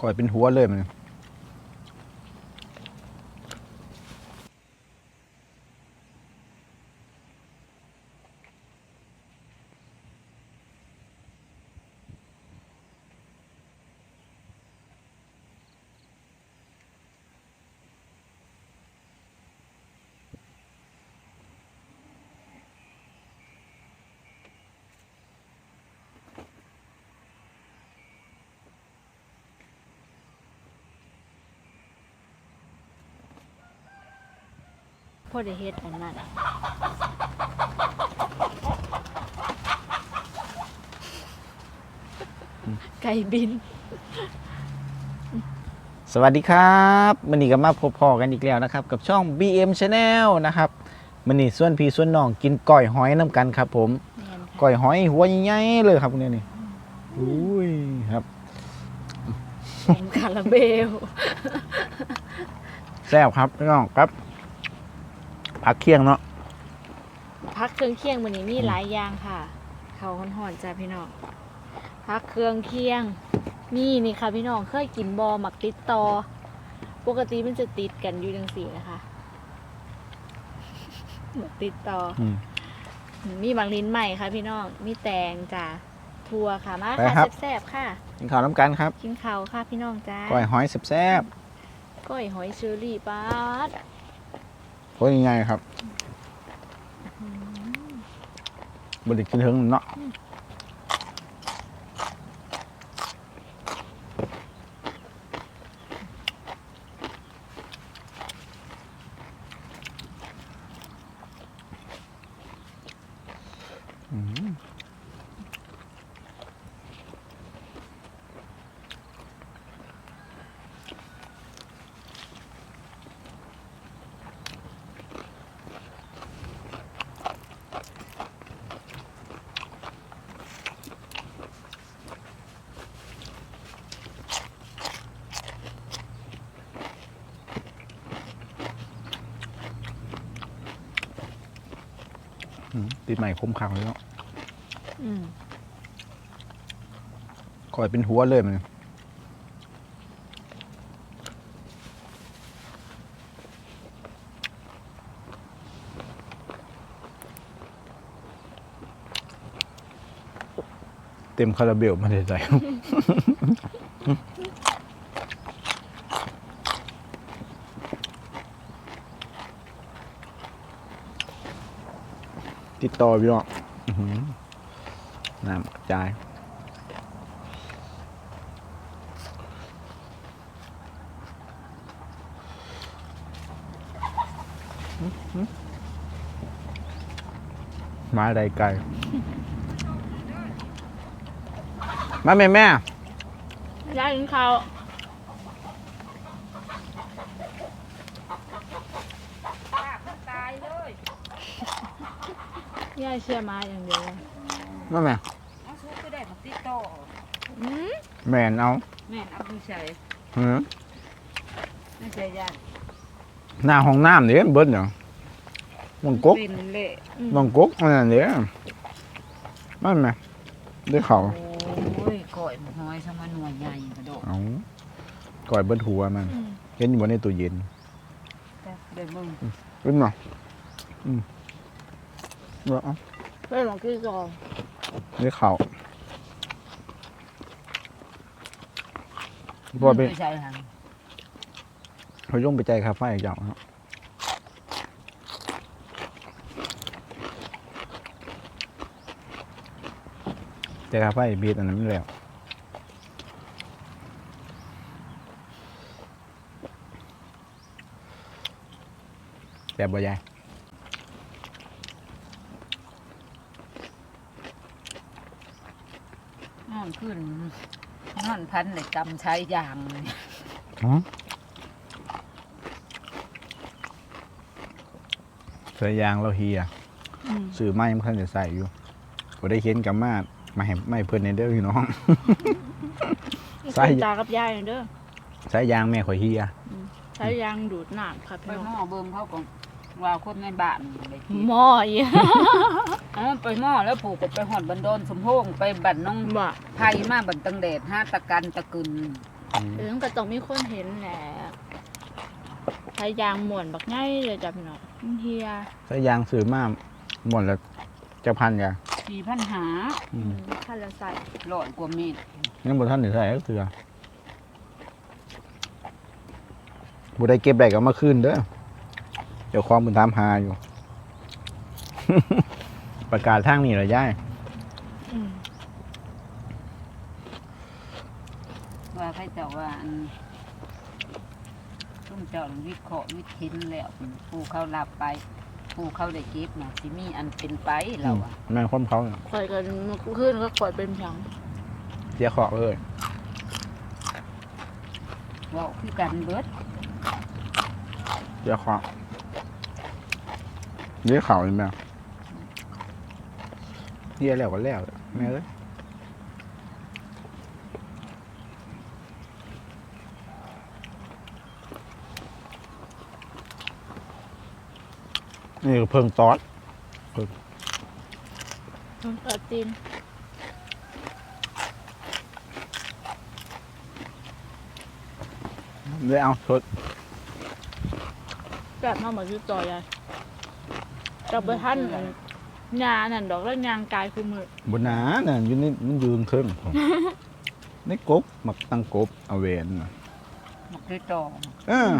คอยเป็นหัวเลยมัน พ่อได้เฮ็ดอันนั้นไก่บิน สวัสดีครับมันนี้ก็มาพบพอกันอีกแล้วนะครับ กับช่อง BM Channel นะครับมันนี่ส่วนพี่ส่วนน้องกินก้อยหอยน้ำกันครับ ผมแม่นค่ะก้อยหอยหัวใหญ่ๆเลยครับเนี่ยนี่อุ้ยครับเป็นคาราเบลแซ่บครับพี่น้องครับ ผักเคียงเนาะพักเครื่องเคียงวันนี้มีหลายอย่างค่ะ เขาวห่อนๆจ้าพี่น้องพักเครื่องเคียงนี่นี่ค่ะพี่น้องเคยกินบอหมักติดตอ ปกติมันจะติดกันอยู่จังสี่นะคะ หมักติดตออืมมีบางลิ้นใหม่ค่ะ พี่น้องมีแตงจ้าทัวค่ะมาไปค่ะครับแซ่บๆค่ะ กินข้าวน้ำกันครับกินข้าวค่ะพี่น้องจ้าก้อยหอยแซ่บก้อยหอยเชอรี่ปาด ๆหัวใหญ่ๆครับบไดิกินถึงเนาะ ตีใหม่คมขังเลยเนาะอืมคอยเป็นหัวเลยมันเต็มคาราเบลมาเลยใจ ติดต่อพี่น้องอื้อหือน้ำกระจาย มาได้ไกล มาแม่แม่ย่ากินข้าว ย่าเชื่อมาอย่างเดียวเลยมาแม่เอาซุปก็ได้มาติดต่ออืมแม่นเอาแม่นเอาผู้ชายหือไม่ใช่ยากหน้าห้องน้ำเนี่ยเบิ้ลเนาะมังกกเป็นเละมังกกอันนั้นเนี่ยมาแม่ได้เขาโอ้ยก่อยมันน้อยสมันหน่วยใหญ่กระโดดเอาก่อยเบิ้ลหัวมันอืมเห็นอยู่บนในตู้เย็นแต่เดี๋ยวมึงขึ้นมาอืม เอาไปหลวงกี้ก่อนได้เขาพอไปผู้ชายหังเขาย่งไปใจคาเฟ่อีกอย่างครับใจคาเฟ่บีดอันนั้นไม่แล้วแต่บ่ยาย นอนขึ้นนอนพันเลยกำใช้ยางเลยอ๋อเสือยางเราเฮียอืมสื่อไม้ยังคันจะใส่อยู่บ่ได้เห็นกับมาดมาให้ไม่เพื่อนในเด้อพี่น้อง ใส่ ใส่ตากับยายหน่อยเด้อใส่ยางแม่ข่อยเฮีย ใช้ยางดูดน้ำค่ะไปพี่หน้ม้องอเบิ่มเขาก็ ว่าคนในบ้านเลยกินหม้ออีกอ๋อไปหม้อแล้วผูกก็ไปหอดบันโดนสมโพงไปบันน้องบ่ไผ่มาบันตังแดดห้าตะกันตะกึนอืมหรือก็ต้องมีคนเห็นแหละพยายามหม่วนบักง่ายเลยจ้ะพี่น้องมันเฮียใส่ยางซื้อมาหมดแล้วจะพันยาสี่พันหาอืมขั้นละใส่ร้อยกว่าเม็ดยังบ่ทันได้ใส่ก็คือบ่ได้เก็บได้ก็เอามาคืนเด้อ เดี๋ยวความมันตามหาอยู่ ประกาศทางนี้เหรอยายอืมว่าใครเจ้าว่าอันซุ่มเจ้าวิเคราะห์วิทินแล้วผู้เขาหลับไป ผู้เขาได้เก็บนะสิมีอันเป็นไปเราอะแม่นความเขาเนี่ยข่อยกันเมื่อคืนก็ข่อยเป็นเพียงเสียขอกเลย เว่าคือกันเบิดเสียขอก เลี้ยเขาเลยแม่เลี้ยแล้วก็แล้วแม่เอ้ยนี่ก็เพิ่งตอดต้องเปิดจีนเลยเอาชดแบบมาเหมือนอยู่ต่อยาย กับไปท่านยานั่นดอกแล้วยางกายคือมือบนหนาน่ะอยู่นี่มันยืนเครื่องในกบมักตั้งกบเอาเวนน่ะมักได้ต่อเออ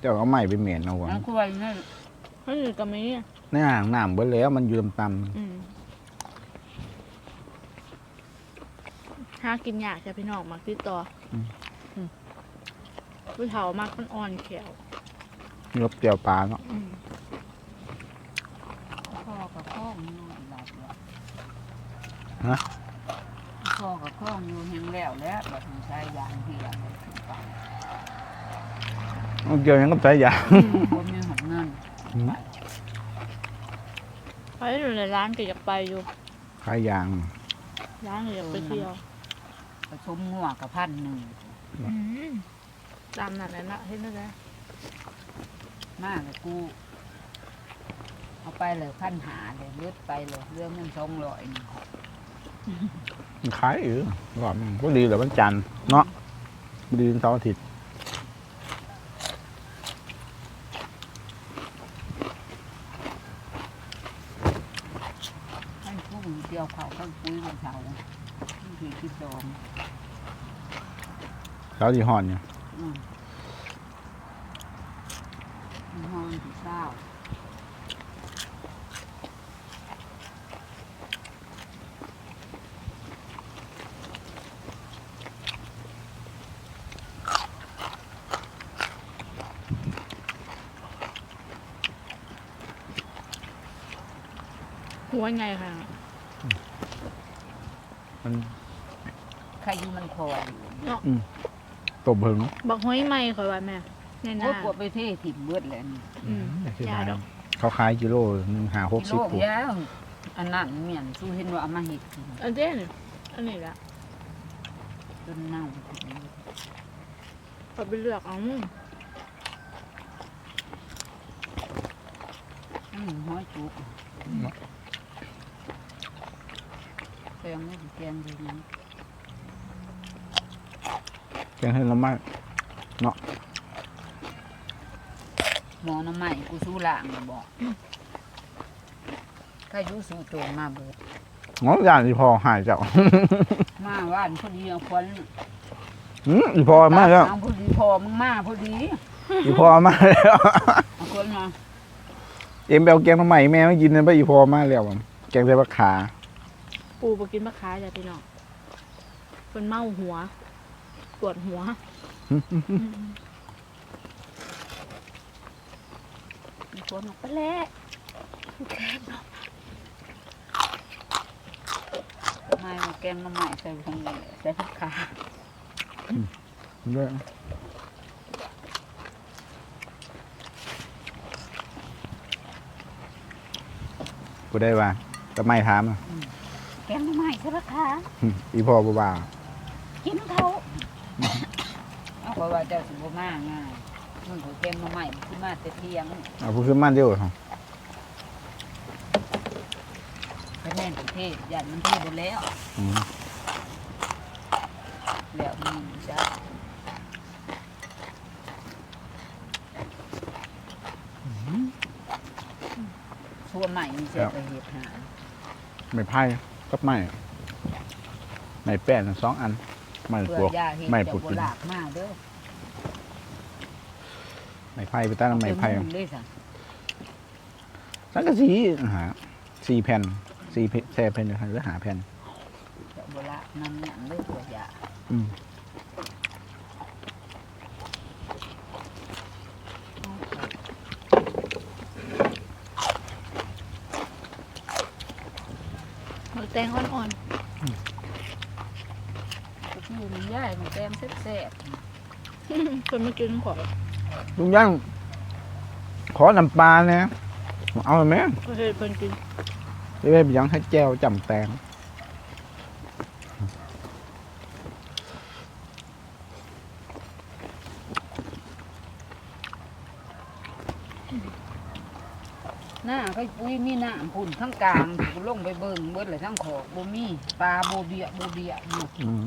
เจ้าเอาไม้ไปเหม็นเอาวะแล้วคือว่าอย่างนั้นเขาอยู่กับมีในอ่างน้ำเบิดแล้วมันอยู่ตำอืมหากินยากจ้ะพี่น้องมักติดต่ออม อืมผู้เฒ่ามักมันอ่อนแขวๆยบเจียวปลาเนาะอืม พ่อกับพ่อมันนอนหลับแล้ว ฮะพ่อกับพ่ออยู่แห้งแล้วแล้วแบบมันใช้ยางเหียไปถึงไปเอาเกี่ยวหยังกับสายยางบ่มีหอดเงินอืมไปอยู่ในร้านก็อยากไปอยู่ ขายยางร้านก็อยากไปเที่ยวผสมงัวกับพันหนึ่งอืมตามนั้นแหละนะเห็นไหมจ๊ะมากเลยกู เอาไปเลยพันหาเลยเลือดไปเลยเรื่องเงินสองร้อยนี่มัน ขายอยู่ก่อนก็ดีแต่วันจันทร์เนาะบ่ดีถึงเสาร์อาทิตย์ให้ผู้เดียวเขาข้างปุ้ยวันเสาร์ที่คิดดองเสาร์ที่ห่อนเนี่ยอืมห้องที่เศร้า หัวไงค่ะ มันใครอยู่มันคอยตบเพิงบอกห้อยไม่คอยว่าแม่แน่โอ้น่ายปวดไปเทถิ่มเบิดเลยนี่อืมอยากสิยาขายดอกเขาขายกิโลหนึ่งหาหกกิสิโลบกยาวอันนั้นเหมียนสู้เห็นว่าเอามาเห็ดกินอันเด่นอันนี้ละจนเน่าพอไปเลือกเอาอืมห้อยจุก แกงไม่ถึงแกงดีนะแกงให้ละไม้หมอน้ำใหม่กูสู้ล่างน่ะบอกใครอยู่สู้โจงมาเบิดง้ออย่างที่พอหายเจ้า มาว่านพอดีเอาควันอืมอีพอมากแล้วเอาพอดีพอมึงมาพอดีอีพอมากแล้วเอาคนมา เอ็มไปเอาแกงมาใหม่แม่ไม่กินเลยไปอีพอมากแล้วอะแกงใส่ปลาขา ปูไปกินมะขายจ้ะพี่น้องเป็นเมาหัว ปวดหัว มีคนออกไปแล้วไม่มาแกงน้ำใหม่ใส่ทางนี้ใส่ผักขาด้วยกูได้ว่าก็ไม่ถามอะ แกงใหม่ใช่ปะคะอีพ่อบ่ว่ากินเขาเอพราะว่าเจ้าสมบ่มากง่ายมันก็แกงใหม่ขึ้นมาเต่เที่ยงเอาผู้ขึ้นมาเดียวเหรับคะแนนประเทศยันมันที่หมดแล้วแล้วนี่จ้ะทั่วใหม่มีเจ้าไปเหตุหาไม่ไพ่ กับไม้ไม้แป้นสองอันไม้เพื่ปอลวกยาเห็ดไม่จะปลูกโบกินลากมากเด้อไม้ไผ่ไปตั้งไม้ไผ่เดี๋ยวนเลยสิสังกะสีหาสี่แผ่นสี่แซ่แผ่นหรือหาแผ่นจะโบลากนั่นเนี่ยเลยเพื่อยาอืม แตงอ่อนก็ที่มันย่ายมันแต้มแซ่บๆ คนมากินขอลุงย่างขอน้ำปลาเนี่ยเอาไหมก็เคยเพิ่นกินจะได้ไปยังให้แจ้วจำแตง ๆหน้าก็ ปุ้ยมีหน้าพุ่นทั้งกลางกูลงไปเบิ่งเบิดเลยทั้งขอบบ่มีปลาโบเบียโบเบียอยู่อืม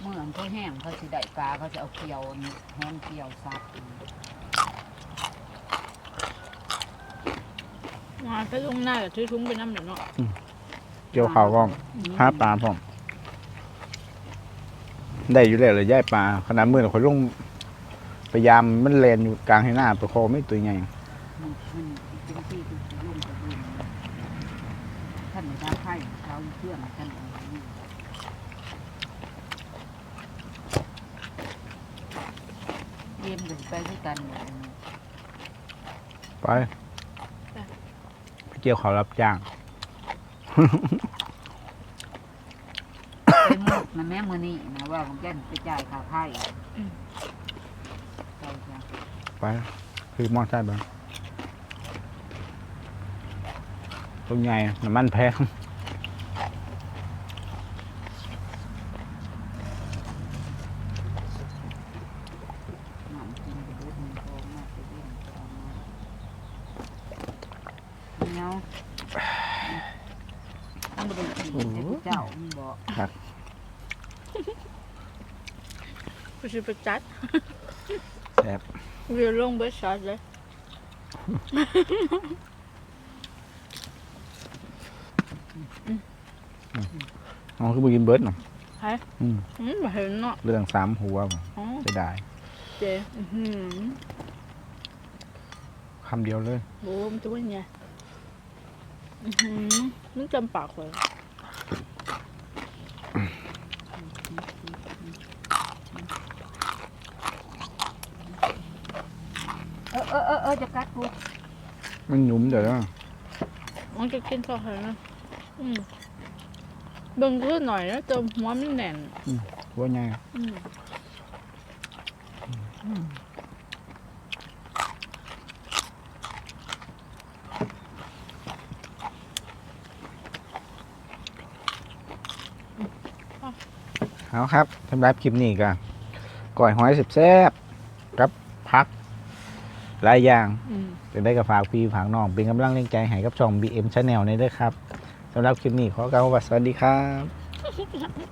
เมื่อเขาแห้งเขาสิได้ปลาเขาจะเอาเกลียวนี่แห้งเกลียวซับมาไปลงหน้ากับถือถุงไปน้ำเดี๋ยวเนาะเกี่ยวข้าวก็ห้าปลาพร้อมได้อยู่แล้วเลยย่ายปลาขนาดมือคนลงพยายามมันแลนอยู่กลางให้หน้าตัวคอไม่ตัวใหญ่ มันมัน เป็นที่ที่ลงไปเบิ่งท่านท้าไข่เท้าเพื่อนท่านเอาอยู่เยี่ยมกันไปด้วยกันหมดเลยไปไปเกี่ยวข้าวรับจ้างไปมุกนะแม่มือนี่นะว่าผมจะไปจ่ายค่าไข่ใช่จ้ะไปคือมอไซค์บ้าง ตัวใหญ่น้ำมันแพงหนังกินไปดูมันโตมากไปเยี่ยมเอามาเนาต้องไปดูกินให้ผู้เจ้ามันบอกกูจะไปจัดแซ่บเรียลงเบสช็อตเลย อ๋อคือไปกินเบิร์ดเนาะใช่อืมอืมบ่เห็นเนาะเรื่องสามหัวบ่อ๋อจะได้เจอื้อหือคำเดียวเลยโบ้มนจะว่าไงอื้อหือมึงจำปากเลยเออเออเออเออจะกัดกูมันหนุ่มเดี๋ยวนะมันจะกินข้าวเหรนะอืม เบิ่งขึ้นหน่อยนะจมหัวมันแน่นหัวใหญ่อืมเอาครับสำหรับคลิปนี้ก็ก่อยหอยแซ่บๆกับพักหลายอย่างอืมจะได้กับฝากพี่ฝากน้อง เป็นกำลังแรงใจให้กับช่อง BM Channel นี่ด้วยครับ สำหรับคลิปนี้ขอกล่าวว่าสวัสดีครับ